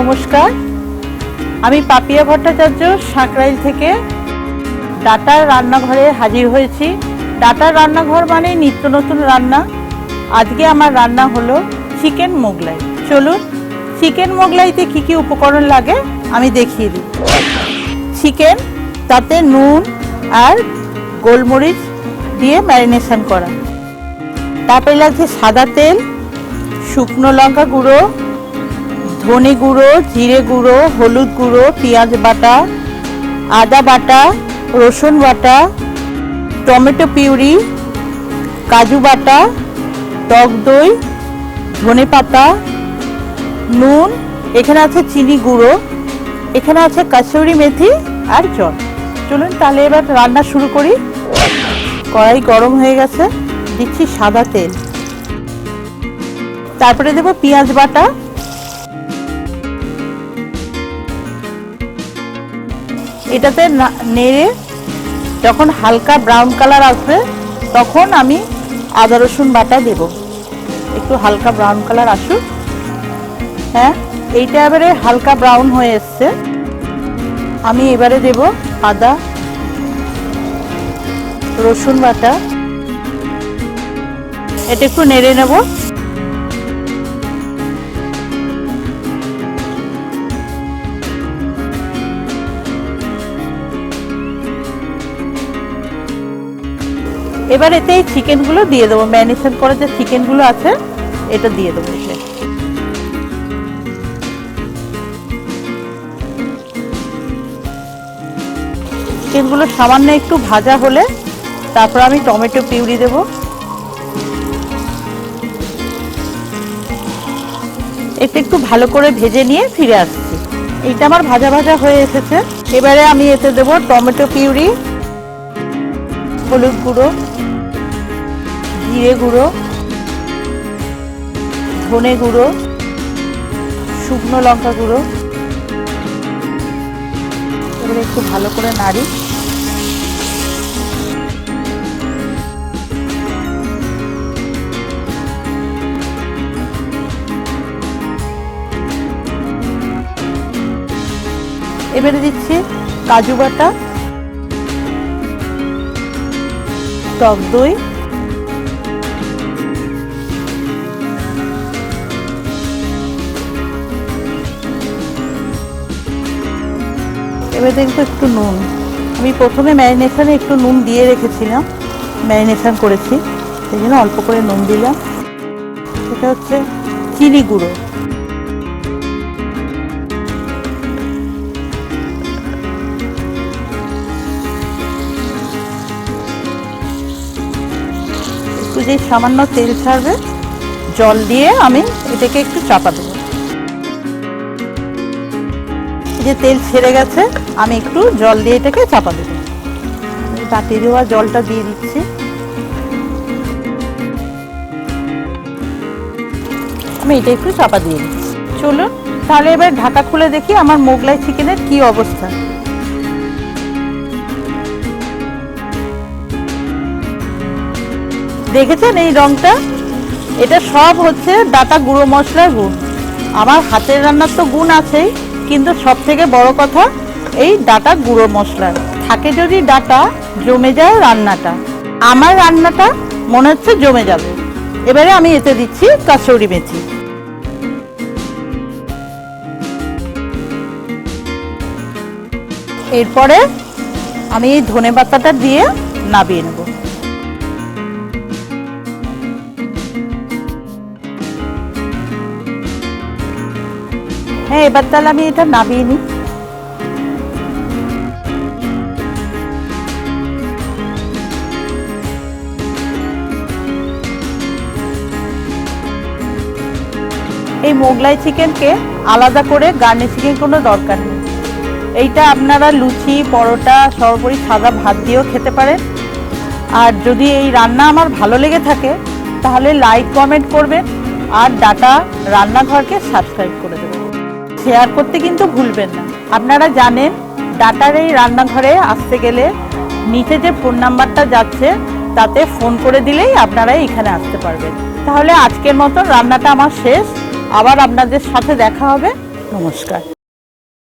নমস্কার। আমি পাপিয়া ভট্টাচার্য, সাঁকরাইল থেকে ডাটার রান্নাঘরে হাজির হয়েছি। ডাটার রান্নাঘর মানে নিত্য নতুন রান্না। আজকে আমার রান্না হলো চিকেন মোগলাই। চলুন, চিকেন মোগলাইতে কি কি উপকরণ লাগে আমি দেখিয়ে দিই। চিকেন, তাতে নুন আর গোলমরিচ দিয়ে ম্যারিনেশন করা। তারপরে লাগছে সাদা তেল, শুকনো লঙ্কা গুঁড়ো ধনে গুঁড়ো, জিরে গুঁড়ো, হলুদ গুঁড়ো, পেঁয়াজ বাটা, আদা বাটা, রসুন বাটা, টমেটো পিউরি, কাজু বাটা, টক দই, ধনে পাতা, নুন, এখানে আছে চিনি গুঁড়ো, এখানে আছে কাসুরি মেথি আর জল। চলুন তাহলে এবার রান্না শুরু করি। কড়াই গরম হয়ে গেছে, দিচ্ছি সাদা তেল। তারপরে দেবো পেঁয়াজ বাটা। এটাতে নেড়ে যখন হালকা ব্রাউন কালার আসবে, তখন আমি আদা, রসুন বাটা দেব। একটু হালকা ব্রাউন কালার আসুক। হ্যাঁ এইটা এবারে হালকা ব্রাউন হয়ে এসছে। আমি এবারে দেব আদা, রসুন বাটা। এটা একটু নেড়ে নেব। এবার এতে এই চিকেনগুলো দিয়ে দেবো। ম্যারিনেশন করা যে চিকেনগুলো আছে, এটা দিয়ে দেবো এতে। চিকেনগুলো সামান্য একটু ভাজা হলে তারপর আমি টমেটো পিউরি দেব। এটা একটু ভালো করে ভেজে নিয়ে ফিরে আসছি। এইটা আমার ভাজা ভাজা হয়ে এসেছে। এবারে আমি এতে দেবো টমেটো পিউরি, হলুদ গুঁড়ো জিরে গুঁড়ো, ধনে গুঁড়ো, শুকনো লঙ্কা গুঁড়ো। এবারে একটু ভালো করে নাড়ি। এবারে দিচ্ছি কাজু বাটা, টক দই। এবার দেখব একটু নুন। আমি প্রথমে ম্যারিনেশানে একটু নুন দিয়ে রেখেছিলাম। ম্যারিনেশন করেছি, সেই জন্য অল্প করে নুন দিলাম। এটা হচ্ছে চিনি গুঁড়ো। একটু যে সামান্য তেল ছাড়বে, জল দিয়ে আমি এটাকে একটু চাপা দেবো। যে তেল ছেড়ে গেছে, আমি একটু জল দিয়ে এটাকে চাপা দেবো। তাতে দেওয়া জলটা দিয়ে দিচ্ছি। আমি এটা একটু চাপা দিয়ে দিচ্ছি। চলুন, তাহলে এবার ঢাকা খুলে দেখি আমার মোগলাই চিকেনের কি অবস্থা। দেখেছেন এই রংটা? এটা সব হচ্ছে ডাটা গুঁড়ো মশলার গুণ। আমার হাতের রান্নার তো গুণ আছেই। কিন্তু সব থেকে বড় কথা, এই ডাটা গুঁড়ো মশলার থাকে যদি ডাটা জমে যায় রান্নাটা। আমার রান্নাটা মনে হচ্ছে জমে যাবে। এবারে আমি এতে দিচ্ছি কাসৌরি মেথি। এরপরে আমি এই ধনে পাতাটা দিয়ে নাবিয়ে নেব। হ্যাঁ এবার তাহলে আমি এটা নামিয়ে নিই। এই মোগলাই চিকেনকে আলাদা করে গার্নিশিংয়ের কোনো দরকার নেই। এইটা আপনারা লুচি, পরোটা, সর্বোপরি সাদা ভাত দিয়েও খেতে পারেন। আর যদি এই রান্না আমার ভালো লেগে থাকে, তাহলে লাইক কমেন্ট করবেন। আর ডাটা রান্নাঘরকে সাবস্ক্রাইব করে দেবেন। শেয়ার করতে কিন্তু ভুলবেন না। আপনারা জানেন ডাটার এই রান্নাঘরে আসতে গেলে নিচে যে ফোন নাম্বারটা যাচ্ছে, তাতে ফোন করে দিলেই আপনারা এখানে আসতে পারবেন। তাহলে আজকের মতো রান্নাটা আমার শেষ। আবার আপনাদের সাথে দেখা হবে। নমস্কার।